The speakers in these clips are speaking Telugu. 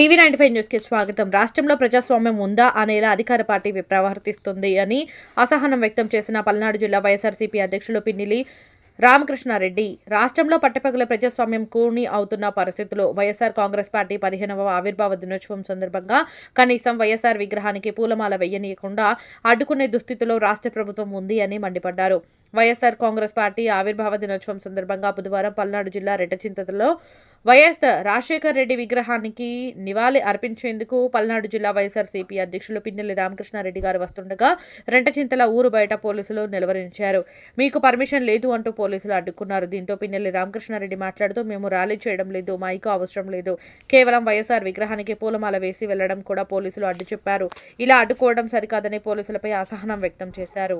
టీవీ నైన్టీ ఫైవ్ న్యూస్కి స్వాగతం. రాష్ట్రంలో ప్రజాస్వామ్యం ఉందా అనేలా అధికార పార్టీ ప్రవర్తిస్తుంది అని అసహనం వ్యక్తం చేసిన పల్నాడు జిల్లా వైఎస్ఆర్సీపీ అధ్యక్షులు పిన్నిలి రామకృష్ణారెడ్డి. రాష్ట్రంలో పట్టపగల ప్రజాస్వామ్యం కూని అవుతున్న పరిస్థితుల్లో వైఎస్ఆర్ కాంగ్రెస్ పార్టీ పదిహేనవ ఆవిర్భావ దినోత్సవం సందర్భంగా కనీసం వైఎస్ఆర్ విగ్రహానికి పూలమాల వేయనీయకుండా అడ్డుకునే దుస్థితిలో రాష్ట్ర ప్రభుత్వం ఉంది అని మండిపడ్డారు. వైఎస్ఆర్ కాంగ్రెస్ పార్టీ ఆవిర్భావ దినోత్సవం సందర్భంగా బుధవారం పల్నాడు జిల్లా రెడ్డచింతలో వైఎస్ రాజశేఖర్ రెడ్డి విగ్రహానికి నివాళి అర్పించేందుకు పల్నాడు జిల్లా వైఎస్ఆర్సీపీ అధ్యక్షులు పిన్నెల్లి రామకృష్ణారెడ్డి గారు వస్తుండగా రెంటచింతల ఊరు బయట పోలీసులు నిలవరించారు. మీకు పర్మిషన్ లేదు అంటూ పోలీసులు అడ్డుకున్నారు. దీంతో పిన్నెల్లి రామకృష్ణారెడ్డి మాట్లాడుతూ మేము ర్యాలీ చేయడం లేదు మైకు అవసరం లేదు. కేవలం వైఎస్ఆర్ విగ్రహానికి పూలమాల వేసి వెళ్ళడం కూడా పోలీసులు అడ్డు చెప్పారు. ఇలా అడ్డుకోవడం సరికాదని పోలీసులపై అసహనం వ్యక్తం చేశారు.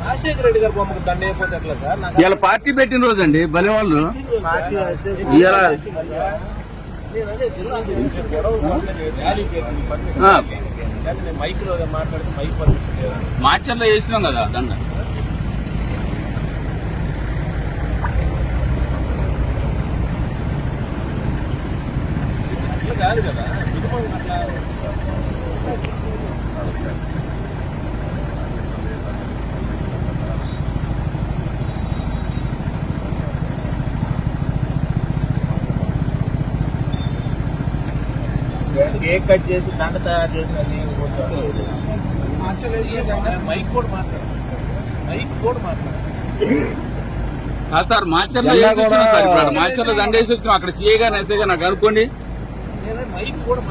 రాజశేఖర రెడ్డి గారి బొమ్మకు దండ అయిపోతే ఎట్లా సార్? నాకు ఇవాళ పార్టీ పెట్టిన రోజు అండి భలే వాళ్ళు నేను అదే తిరుగుతుంది గొడవ ఆ. లేకపోతే నేను లో మాట్లాడితే మైక్ పర్మిషన్ లేదా మార్చర్లో వేసినాం కదా దండ. కాదు కదా మినిమం అట్లా. కేక్ కట్ చేసి దండ తయారు చేసినది మైక్ కూడా మాట్లాడు. మైక్ కూడా మాట్లాడు. ఆ సార్ మార్చర్లో వేసి వచ్చినాం సార్ ఇప్పుడు మార్చర్లో దండ వేసి వచ్చినాం అక్కడ సీఏ గారు ఎస్ఐ గారు నాకు అనుకోండి. నేను మైక్ కూడా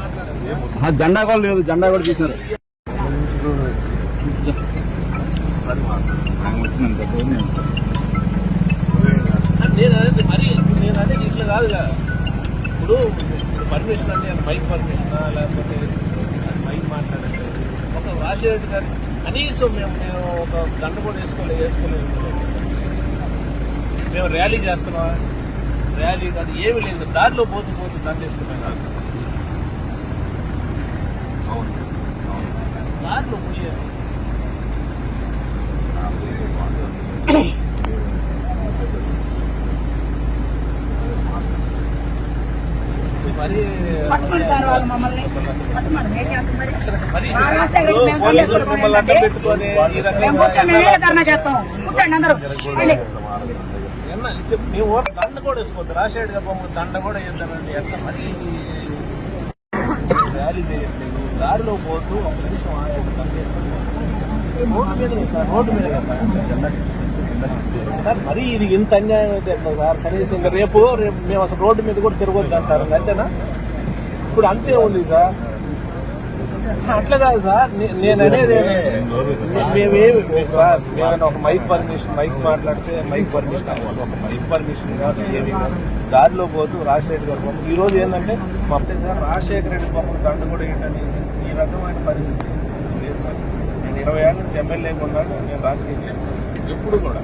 ఆ జెండా కూడా లేదు జెండా కూడా తీసినారు నేను అనేది మరి నేను అనేది ఇట్లా కాదు కదా ఇప్పుడు పర్మిషన్ అంటే మైక్ పర్మిషన్ లేకపోతే అది మైక్ మాట్లాడండి ఒక రాజశేఖర్ గారు కనీసం మేము మేము ఒక దండ కూడా వేసుకోలేదు వేసుకోలేదు. మేము ర్యాలీ చేస్తున్నాం. ర్యాలీ కాదు ఏమి లేదు. దారిలో పోతూ పోతూ దండ వేసుకున్నాం దారిలో పోయేది మరి పట్టుకోండి సార్ వాళ్ళు మమ్మల్ని. పట్టుకోండి ఏం చేస్తాం మరి? మా మేము దండ కూర్చొని మేమే ధర్నా చేస్తాం. కూర్చోండి అందరూ. కూడా వేసుకోవద్దు. రాజశేఖర్ గారి దండ కూడా వేద్దామండి ఎట్లా మరి ర్యాలీ చేయట్లేదు దారిలో పోతూ ఒక నిమిషం రోడ్డు మీద సార్ రోడ్డు మీద సార్. మరి ఇది ఇంత అన్యాయం అయితే సార్? కనీసం ఇంకా రేపు రేపు మేము అసలు రోడ్డు మీద కూడా తిరగొద్దు అంటారు. అంతేనా? ఇప్పుడు అంతే ఉంది సార్. అట్లా కాదు సార్ నేను అనేది మేమేమి సార్ నేను ఒక మైక్ పర్మిషన్ మైక్ మాట్లాడితే మైక్ పర్మిషన్ అవ్వాలి. ఒక మైక్ పర్మిషన్ కాదు ఏమి కాదు. దారిలో పోతూ రాజశేఖర్ గారు బొమ్మ ఈరోజు ఏంటంటే మా అబ్బాయి సార్ రాజశేఖర్ రెడ్డి బొమ్మకు దండ కూడా ఏంటని ఈ రకమైన పరిస్థితి. లేదు సార్. నేను ఇరవై ఏళ్ళ నుంచి ఎమ్మెల్యేగా ఉన్నాను నేను రాజకీయం చేస్తాను ఎప్పుడు కూడా.